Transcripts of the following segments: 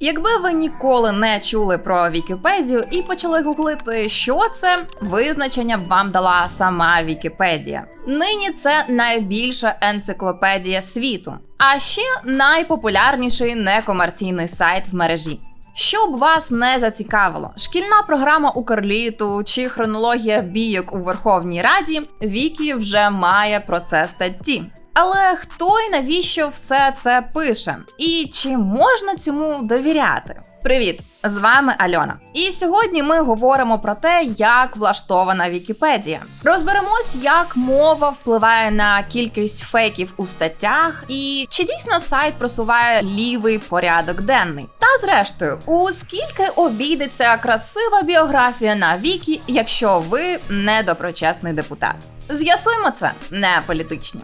Якби ви ніколи не чули про Вікіпедію і почали гуглити, що це, визначення б вам дала сама Вікіпедія. Нині це найбільша енциклопедія світу, а ще найпопулярніший некомерційний сайт в мережі. Щоб вас не зацікавило, шкільна програма Укрліту чи хронологія бійок у Верховній Раді Вікі вже має про це статті. Але хто і навіщо все це пише? І чи можна цьому довіряти? Привіт! З вами Альона. І сьогодні ми говоримо про те, як влаштована Вікіпедія. Розберемось, як мова впливає на кількість фейків у статтях, і чи дійсно сайт просуває лівий порядок денний. Та зрештою, у скільки обійдеться красива біографія на Вікі, якщо ви недоброчесний депутат? З'ясуємо це не політичні.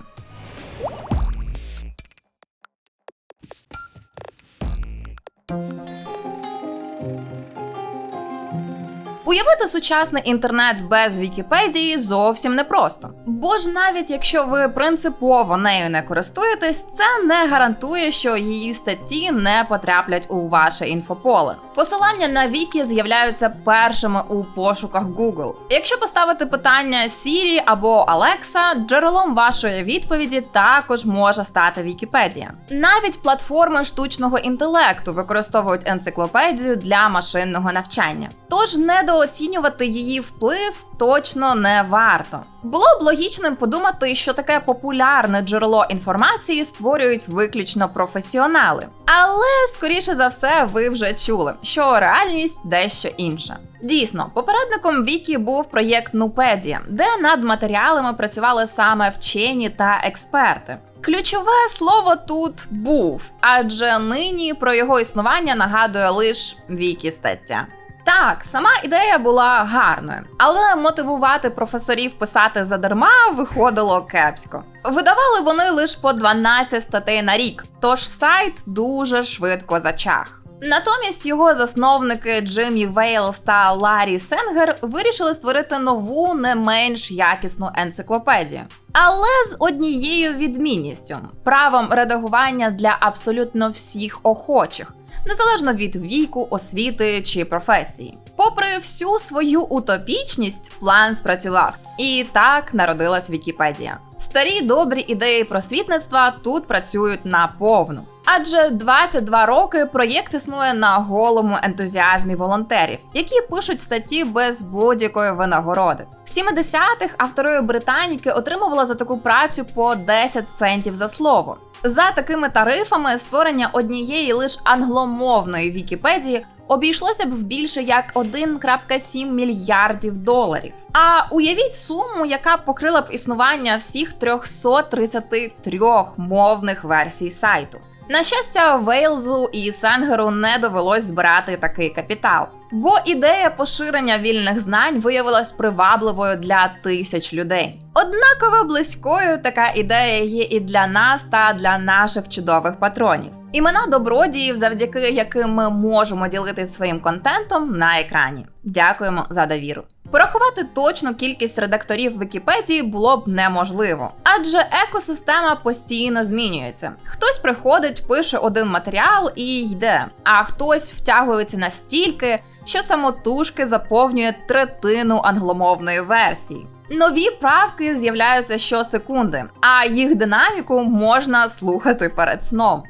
Уявити сучасний інтернет без Вікіпедії зовсім непросто. Бо ж навіть якщо ви принципово нею не користуєтесь, це не гарантує, що її статті не потраплять у ваше інфополе. Посилання на Вікі з'являються першими у пошуках Google. Якщо поставити питання Siri або Alexa, джерелом вашої відповіді також може стати Вікіпедія. Навіть платформи штучного інтелекту використовують енциклопедію для машинного навчання. Тож недооцінювати її вплив точно не варто. Було б логічним подумати, що таке популярне джерело інформації створюють виключно професіонали. Але скоріше за все, ви вже чули, що реальність дещо інша. Дійсно, попередником Вікі був проєкт Нупедія, де над матеріалами працювали саме вчені та експерти. Ключове слово тут був, адже нині про його існування нагадує лише Вікі стаття. Так, сама ідея була гарною, але мотивувати професорів писати задарма виходило кепсько. Видавали вони лише по 12 статей на рік, тож сайт дуже швидко зачах. Натомість його засновники Джиммі Вейлс та Ларі Сенгер вирішили створити нову, не менш якісну енциклопедію. Але з однією відмінністю правом редагування для абсолютно всіх охочих незалежно від віку, освіти чи професії. Попри всю свою утопічність, план спрацював, і так народилась Вікіпедія. Старі добрі ідеї просвітництва тут працюють на повну. Адже 22 роки проєкт існує на голому ентузіазмі волонтерів, які пишуть статті без будь-якої винагороди. В 70-х автори британіки отримували за таку працю по 10 центів за слово. За такими тарифами створення однієї лише англомовної Вікіпедії обійшлося б в більше як 1,7 мільярдів доларів. А уявіть суму, яка покрила б існування всіх 333 мовних версій сайту. На щастя, Вейлзу і Сенгеру не довелось збирати такий капітал, бо ідея поширення вільних знань виявилась привабливою для тисяч людей. Однаково близькою така ідея є і для нас та для наших чудових патронів. Імена добродіїв, завдяки яким ми можемо ділитися своїм контентом на екрані. Дякуємо за довіру. Порахувати точну кількість редакторів Вікіпедії було б неможливо, адже екосистема постійно змінюється. Хтось приходить, пише один матеріал і йде, а хтось втягується настільки, що самотужки заповнює третину англомовної версії. Нові правки з'являються щосекунди, а їх динаміку можна слухати перед сном.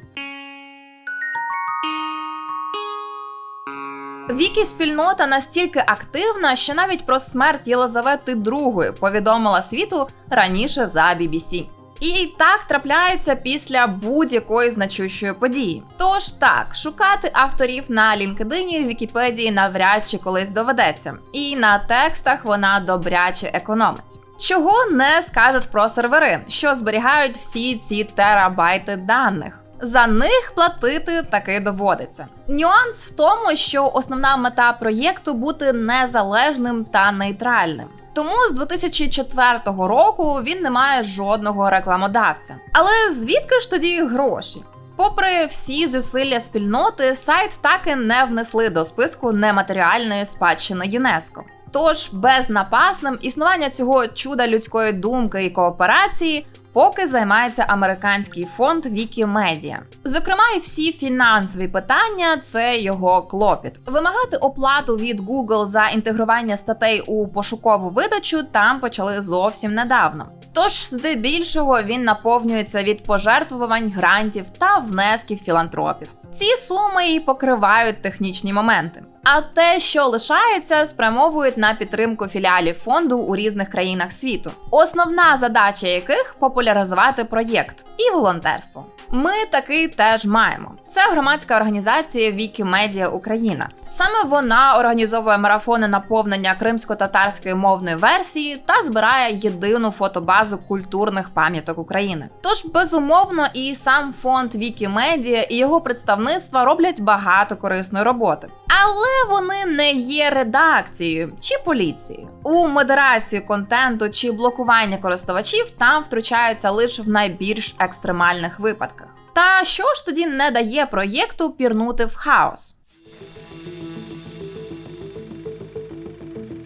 Вікі спільнота настільки активна, що навіть про смерть Єлизавети II повідомила світу раніше за BBC. І так трапляється після будь-якої значущої події. Тож так, шукати авторів на LinkedIn, Вікіпедії навряд чи колись доведеться, і на текстах вона добряче економить. Чого не скажеш про сервери, що зберігають всі ці терабайти даних. За них платити таки доводиться. Нюанс в тому, що основна мета проєкту бути незалежним та нейтральним. Тому з 2004 року він не має жодного рекламодавця. Але звідки ж тоді гроші? Попри всі зусилля спільноти, сайт так і не внесли до списку нематеріальної спадщини ЮНЕСКО. Тож безнапасним існування цього чуда людської думки і кооперації поки займається американський фонд Wikimedia. Зокрема, і всі фінансові питання це його клопіт. Вимагати оплату від Google за інтегрування статей у пошукову видачу там почали зовсім недавно. Тож, здебільшого, він наповнюється від пожертвувань, грантів та внесків філантропів. Ці суми і покривають технічні моменти. А те, що лишається, спрямовують на підтримку філіалів фонду у різних країнах світу, основна задача яких популяризувати проєкт і волонтерство. Ми такий теж маємо. Це громадська організація Вікімедіа Україна. Саме вона організовує марафони наповнення кримсько-татарської мовної версії та збирає єдину фотобазу культурних пам'яток України. Тож, безумовно, і сам фонд Вікімедіа і його представництва роблять багато корисної роботи. Але вони не є редакцією чи поліцією. У модерацію контенту чи блокування користувачів там втручаються лише в найбільш екстремальних випадках. Та що ж тоді не дає проєкту пірнути в хаос?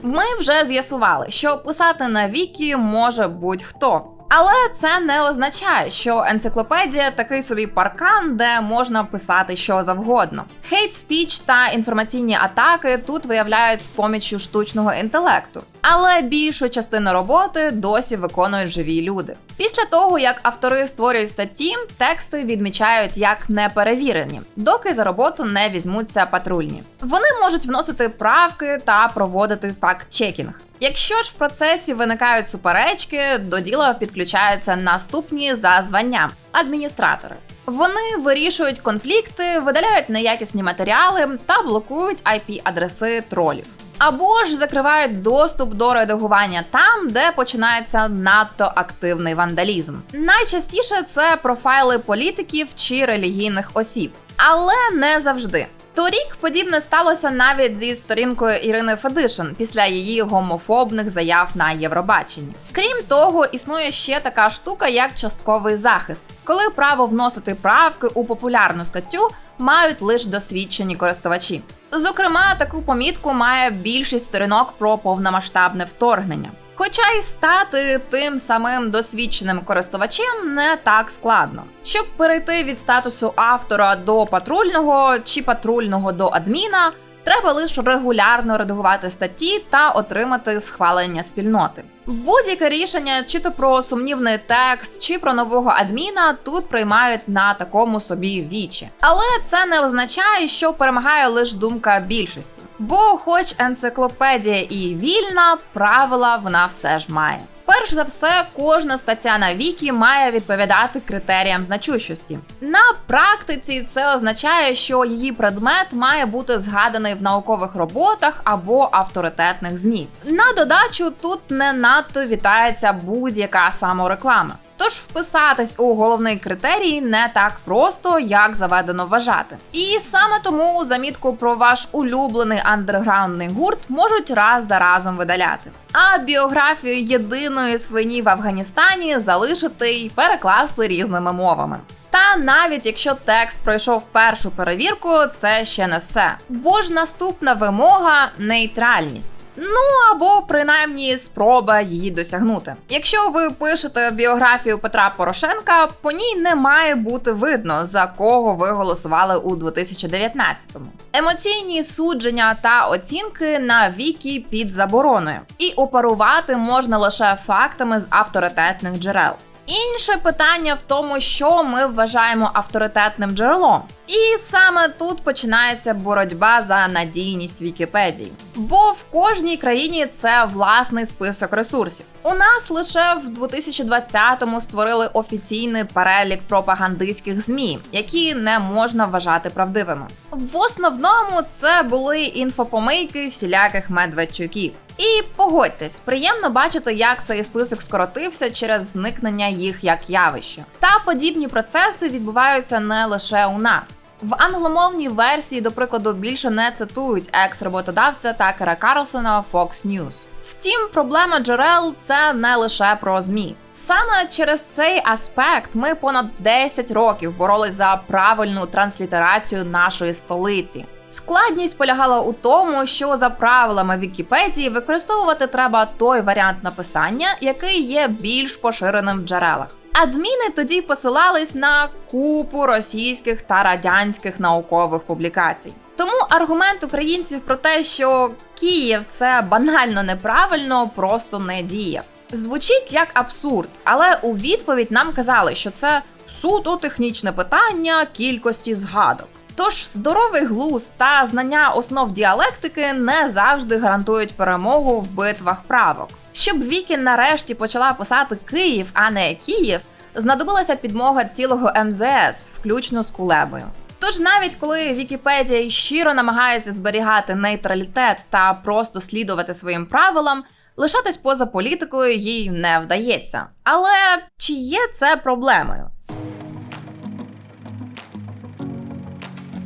Ми вже з'ясували, що писати на вікі може будь-хто. Але це не означає, що енциклопедія такий собі паркан, де можна писати що завгодно. Хейт спіч та інформаційні атаки тут виявляють з поміччю штучного інтелекту. Але більшу частину роботи досі виконують живі люди. Після того, як автори створюють статті, тексти відмічають як неперевірені, доки за роботу не візьмуться патрульні. Вони можуть вносити правки та проводити факт-чекінг. Якщо ж в процесі виникають суперечки, до діла підключаються наступні за званням адміністратори. Вони вирішують конфлікти, видаляють неякісні матеріали та блокують IP-адреси тролів. Або ж закривають доступ до редагування там, де починається надто активний вандалізм. Найчастіше це профайли політиків чи релігійних осіб, але не завжди. Торік подібне сталося навіть зі сторінкою Ірини Федишин після її гомофобних заяв на Євробаченні. Крім того, існує ще така штука, як частковий захист, коли право вносити правки у популярну статтю мають лише досвідчені користувачі. Зокрема, таку помітку має більшість сторінок про повномасштабне вторгнення. Хоча й стати тим самим досвідченим користувачем не так складно. Щоб перейти від статусу автора до патрульного чи патрульного до адміна, треба лише регулярно редагувати статті та отримати схвалення спільноти. Будь-яке рішення, чи то про сумнівний текст, чи про нового адміна, тут приймають на такому собі вічі. Але це не означає, що перемагає лише думка більшості. Бо, хоч енциклопедія і вільна, правила вона все ж має. Перш за все, кожна стаття на вікі має відповідати критеріям значущості. На практиці це означає, що її предмет має бути згаданий в наукових роботах або авторитетних змі. На додачу тут не надто вітається будь-яка самореклама. Тож вписатись у головний критерій не так просто, як заведено вважати. І саме тому замітку про ваш улюблений андерграундний гурт можуть раз за разом видаляти. А біографію єдиної свині в Афганістані залишити й перекласти різними мовами. Та навіть якщо текст пройшов першу перевірку, це ще не все. Бо ж наступна вимога нейтральність. Ну або принаймні спроба її досягнути. Якщо ви пишете біографію Петра Порошенка, по ній не має бути видно за кого ви голосували у 2019-му. Емоційні судження та оцінки на віки під забороною, і оперувати можна лише фактами з авторитетних джерел. Інше питання в тому, що ми вважаємо авторитетним джерелом. І саме тут починається боротьба за надійність Вікіпедії. Бо в кожній країні це власний список ресурсів. У нас лише в 2020-му створили офіційний перелік пропагандистських змі, які не можна вважати правдивими. В основному це були інфопомийки всіляких медведчуків. І погодьтесь, приємно бачити, як цей список скоротився через зникнення їх як явище. Та подібні процеси відбуваються не лише у нас. В англомовній версії, до прикладу, більше не цитують екс-роботодавця Такера Карлсона Fox News. Втім, проблема джерел це не лише про змі. Саме через цей аспект ми понад 10 років боролись за правильну транслітерацію нашої столиці. Складність полягала у тому, що за правилами Вікіпедії використовувати треба той варіант написання, який є більш поширеним в джерелах. Адміни тоді посилались на купу російських та радянських наукових публікацій. Тому аргумент українців про те, що Київ це банально неправильно, просто не діяв. Звучить як абсурд, але у відповідь нам казали, що це суто технічне питання кількості згадок. Тож здоровий глузд та знання основ діалектики не завжди гарантують перемогу в битвах правок. Щоб Вікі нарешті почала писати Київ, а не Київ, знадобилася підмога цілого МЗС, включно з Кулебою. Тож навіть коли Вікіпедія щиро намагається зберігати нейтралітет та просто слідувати своїм правилам, лишатись поза політикою їй не вдається. Але чи є це проблемою?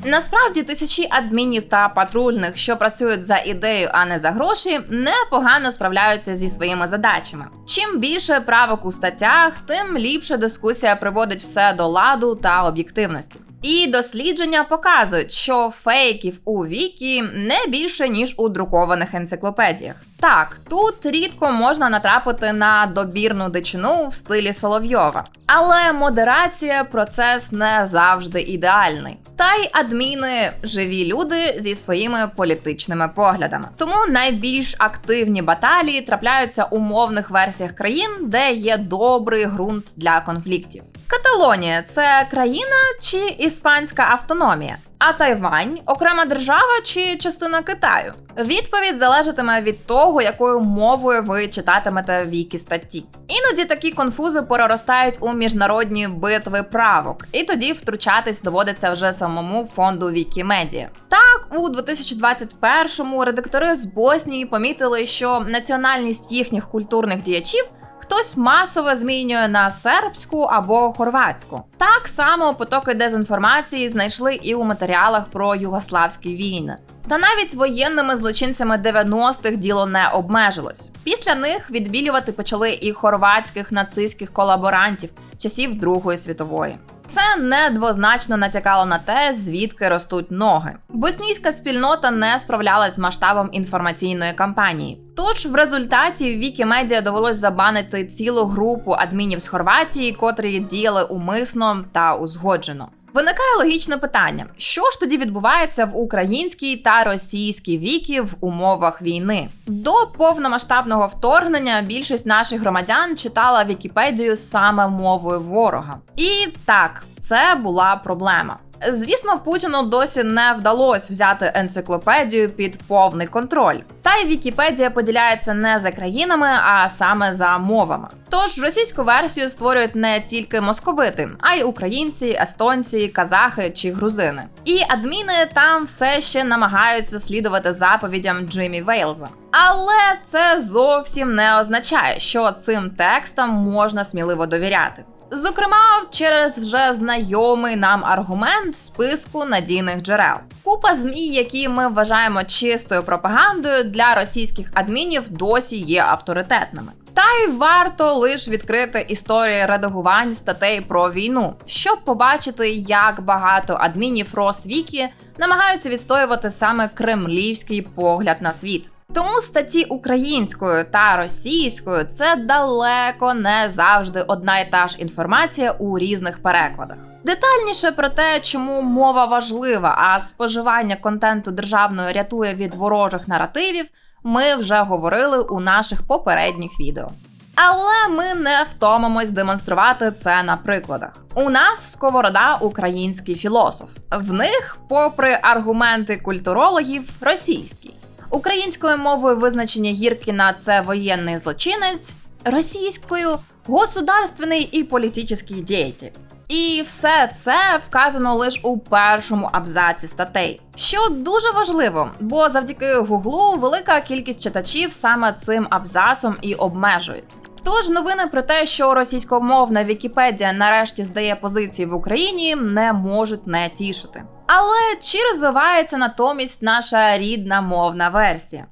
Насправді тисячі адмінів та патрульних, що працюють за ідею, а не за гроші, непогано справляються зі своїми задачами. Чим більше правок у статтях, тим ліпше дискусія приводить все до ладу та об'єктивності. І дослідження показують, що фейків у вікі не більше ніж у друкованих енциклопедіях. Так, тут рідко можна натрапити на добірну дичину в стилі Соловйова, але модерація процес не завжди ідеальний. Та й адміни живі люди зі своїми політичними поглядами. Тому найбільш активні баталії трапляються у мовних версіях країн, де є добрий ґрунт для конфліктів. Каталонія це країна чи іспанська автономія? А Тайвань окрема держава чи частина Китаю? Відповідь залежатиме від того, якою мовою ви читатимете віки статті. Іноді такі конфузи переростають у міжнародні битви правок, і тоді втручатись доводиться вже самому фонду Вікімедія. Так, у 2021-му редактори з Боснії помітили, що національність їхніх культурних діячів хтось масово змінює на сербську або хорватську. Так само потоки дезінформації знайшли і у матеріалах про югославські війни. Та навіть воєнними злочинцями 90-х діло не обмежилось. Після них відбілювати почали і хорватських нацистських колаборантів часів Другої світової. Це недвозначно натякало на те, звідки ростуть ноги. Боснійська спільнота не справлялась з масштабом інформаційної кампанії. Тож в результаті Вікімедіа довелось забанити цілу групу адмінів з Хорватії, котрі діяли умисно та узгоджено. Виникає логічне питання: що ж тоді відбувається в українській та російській вікі в умовах війни? До повномасштабного вторгнення більшість наших громадян читала Вікіпедію саме мовою ворога. І так, це була проблема. Звісно, Путіну досі не вдалося взяти енциклопедію під повний контроль. Та й Вікіпедія поділяється не за країнами, а саме за мовами. Тож російську версію створюють не тільки московити, а й українці, естонці, казахи чи грузини. І адміни там все ще намагаються слідувати заповідям Джиммі Вейлза. Але це зовсім не означає, що цим текстам можна сміливо довіряти. Зокрема, через вже знайомий нам аргумент списку надійних джерел. Купа змі, які ми вважаємо чистою пропагандою для російських адмінів, досі є авторитетними. Та й варто лише відкрити історії редагувань статей про війну, щоб побачити, як багато адмінів Росвікі намагаються відстоювати саме кремлівський погляд на світ. Тому статті українською та російською це далеко не завжди одна і та ж інформація у різних перекладах. Детальніше про те, чому мова важлива, а споживання контенту державної рятує від ворожих наративів, ми вже говорили у наших попередніх відео. Але ми не втомимось демонструвати це на прикладах. У нас сковорода український філософ. В них, попри аргументи культурологів, російський. Українською мовою визначення Гіркіна це воєнний злочинець, російською государственний і політичний діятель. І все це вказано лише у першому абзаці статей, що дуже важливо, бо завдяки гуглу велика кількість читачів саме цим абзацом і обмежується. Тож новини про те, що російськомовна Вікіпедія нарешті здає позиції в Україні, не можуть не тішити. Але чи розвивається натомість наша рідна мовна версія?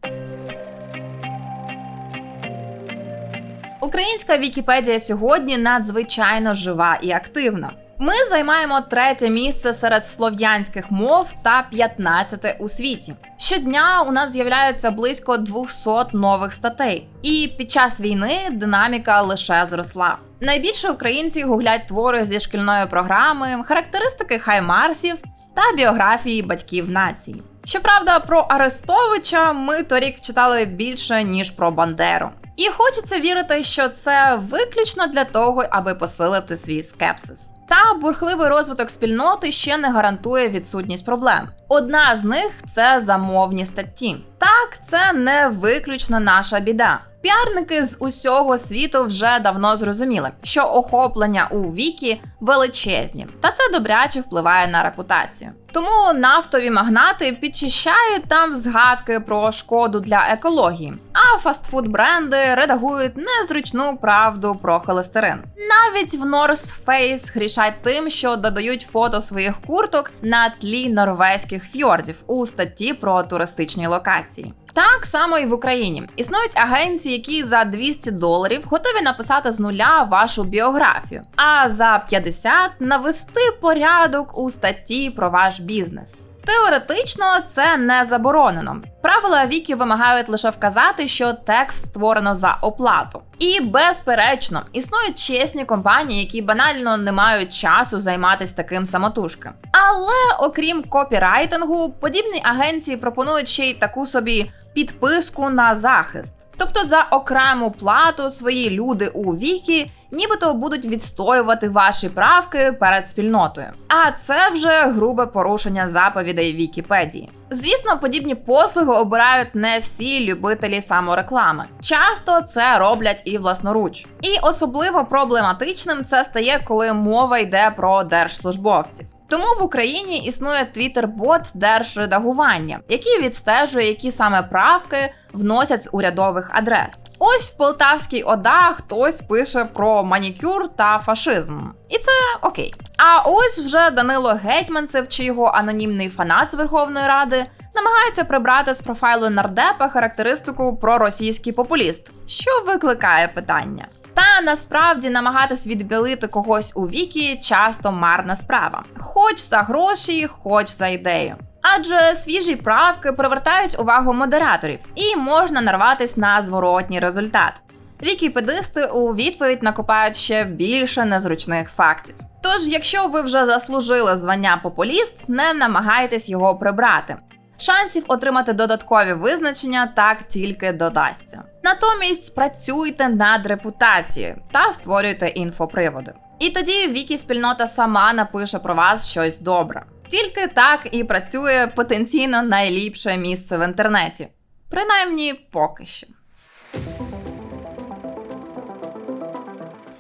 Українська Вікіпедія сьогодні надзвичайно жива і активна. Ми займаємо третє місце серед слов'янських мов та 15 у світі. Щодня у нас з'являються близько 200 нових статей, і під час війни динаміка лише зросла. Найбільше українці гуглять твори зі шкільної програми, характеристики хаймарсів та біографії батьків нації. Щоправда, про Арестовича ми торік читали більше ніж про Бандеру. І хочеться вірити, що це виключно для того, аби посилити свій скепсис. Та бурхливий розвиток спільноти ще не гарантує відсутність проблем. Одна з них це замовні статті. Так, це не виключно наша біда. Піарники з усього світу вже давно зрозуміли, що охоплення у вікі величезні, та це добряче впливає на репутацію. Тому нафтові магнати підчищають там згадки про шкоду для екології, а фастфуд бренди редагують незручну правду про холестерин. Навіть в North Face грішать тим, що додають фото своїх курток на тлі норвезьких фьордів у статті про туристичні локації. Так само і в Україні існують агенції, які за 200 доларів готові написати з нуля вашу біографію, а за 50 навести порядок у статті про ваш бізнес. Теоретично це не заборонено. Правила віки вимагають лише вказати, що текст створено за оплату. І безперечно, існують чесні компанії, які банально не мають часу займатися таким самотужки. Але окрім копірайтингу, подібні агенції пропонують ще й таку собі підписку на захист. Тобто за окрему плату свої люди у вікі нібито будуть відстоювати ваші правки перед спільнотою. А це вже грубе порушення заповідей Вікіпедії. Звісно, подібні послуги обирають не всі любителі самореклами. Часто це роблять і власноруч. І особливо проблематичним це стає, коли мова йде про держслужбовців. Тому в Україні існує твіттер-бот держредагування, який відстежує, які саме правки вносять з урядових адрес. Ось в Полтавській ОДА хтось пише про манікюр та фашизм, і це окей. А ось вже Данило Гетьманцев чи його анонімний фанат з Верховної Ради намагається прибрати з профайлу нардепа характеристику про російський популіст, що викликає питання. Та насправді намагатись відбілити когось у вікі часто марна справа, хоч за гроші, хоч за ідею. Адже свіжі правки привертають увагу модераторів і можна нарватись на зворотній результат. Вікіпедисти у відповідь накопають ще більше незручних фактів. Тож, якщо ви вже заслужили звання популіст, не намагайтесь його прибрати. Шансів отримати додаткові визначення так тільки додасться. Натомість працюйте над репутацією та створюйте інфоприводи. І тоді вікі спільнота сама напише про вас щось добре. Тільки так і працює потенційно найліпше місце в інтернеті. Принаймні поки що.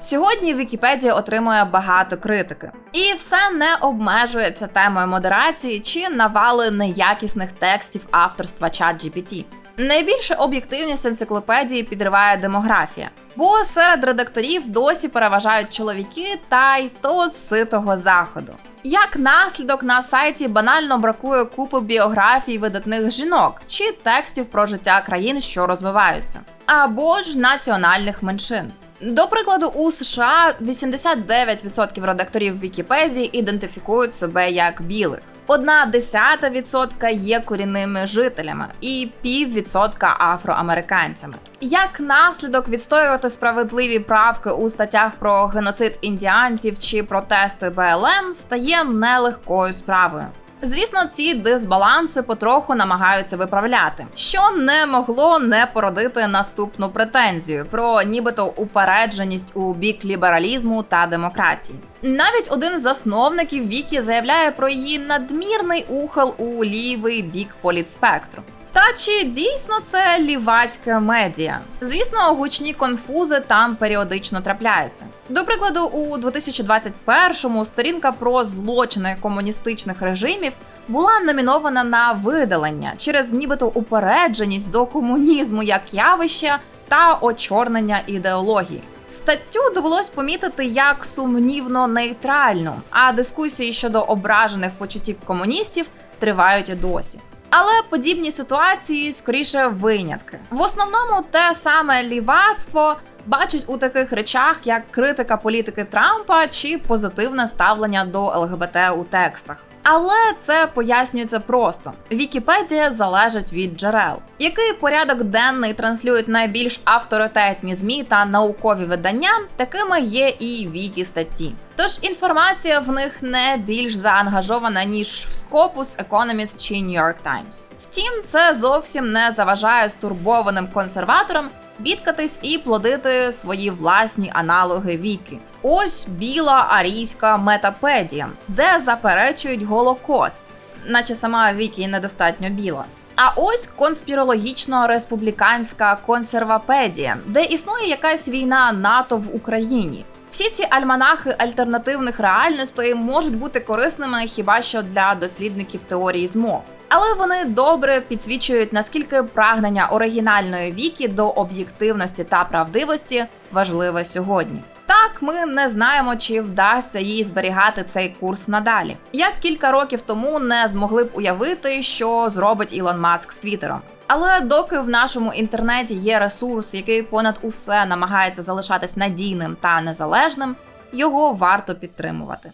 Сьогодні Вікіпедія отримує багато критики, і все не обмежується темою модерації чи навали неякісних текстів авторства ChatGPT. Найбільше об'єктивність енциклопедії підриває демографія, бо серед редакторів досі переважають чоловіки та й то з ситого заходу. Як наслідок на сайті банально бракує купи біографій видатних жінок чи текстів про життя країн, що розвиваються, або ж національних меншин. До прикладу, у США 89% редакторів Вікіпедії ідентифікують себе як білих. Одна десята відсотка є корінними жителями і піввідсотка афроамериканцями. Як наслідок відстоювати справедливі правки у статтях про геноцид індіанців чи протести БЛМ стає нелегкою справою. Звісно, ці дисбаланси потроху намагаються виправляти, що не могло не породити наступну претензію про нібито упередженість у бік лібералізму та демократії. Навіть один з засновників Вікі заявляє про її надмірний ухил у лівий бік політспектру. Та чи дійсно це лівацька медіа? Звісно, гучні конфузи там періодично трапляються. До прикладу, у 2021-му сторінка про злочини комуністичних режимів була номінована на видалення через нібито упередженість до комунізму як явища та очорнення ідеології. Статтю довелось помітити як сумнівно нейтральну, а дискусії щодо ображених почуттів комуністів тривають і досі. Але подібні ситуації скоріше винятки. В основному те саме лівацтво бачать у таких речах як критика політики Трампа чи позитивне ставлення до ЛГБТ у текстах. Але це пояснюється просто: Вікіпедія залежить від джерел, який порядок денний транслюють найбільш авторитетні змі та наукові видання, такими є і вікі статті. Тож інформація в них не більш заангажована ніж в Scopus, Economist чи New York Times. Втім, це зовсім не заважає стурбованим консерваторам бідкатись і плодити свої власні аналоги віки. Ось біла арійська метапедія, де заперечують голокост, наче сама Вікі недостатньо біла. А ось конспірологічно-республіканська консервапедія, де існує якась війна НАТО в Україні. Всі ці альманахи альтернативних реальностей можуть бути корисними хіба що для дослідників теорії змов. Але вони добре підсвічують наскільки прагнення оригінальної віки до об'єктивності та правдивості важливе сьогодні. Так, ми не знаємо, чи вдасться їй зберігати цей курс надалі. Як кілька років тому не змогли б уявити, що зробить Ілон Маск з Твіттером. Але доки в нашому інтернеті є ресурс, який понад усе намагається залишатись надійним та незалежним, його варто підтримувати.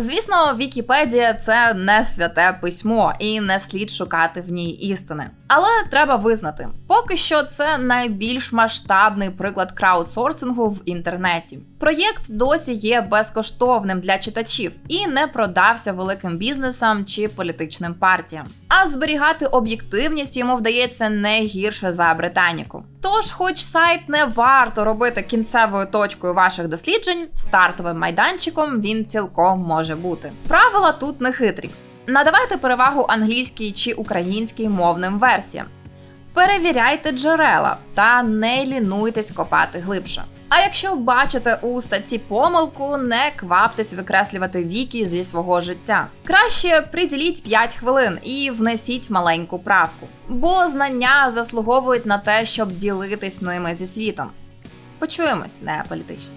Звісно, Вікіпедія це не святе письмо, і не слід шукати в ній істини. Але треба визнати, поки що це найбільш масштабний приклад краудсорсингу в інтернеті. Проєкт досі є безкоштовним для читачів і не продався великим бізнесам чи політичним партіям. А зберігати об'єктивність йому вдається не гірше за Британіку. Тож, хоч сайт не варто робити кінцевою точкою ваших досліджень, стартовим майданчиком він цілком може бути. Правила тут не хитрі. Надавайте перевагу англійській чи українській мовним версіям. Перевіряйте джерела та не лінуйтесь копати глибше. А якщо бачите у статті помилку, не кваптесь викреслювати віки зі свого життя. Краще приділіть 5 хвилин і внесіть маленьку правку, бо знання заслуговують на те, щоб ділитись ними зі світом. Почуємось, не політично.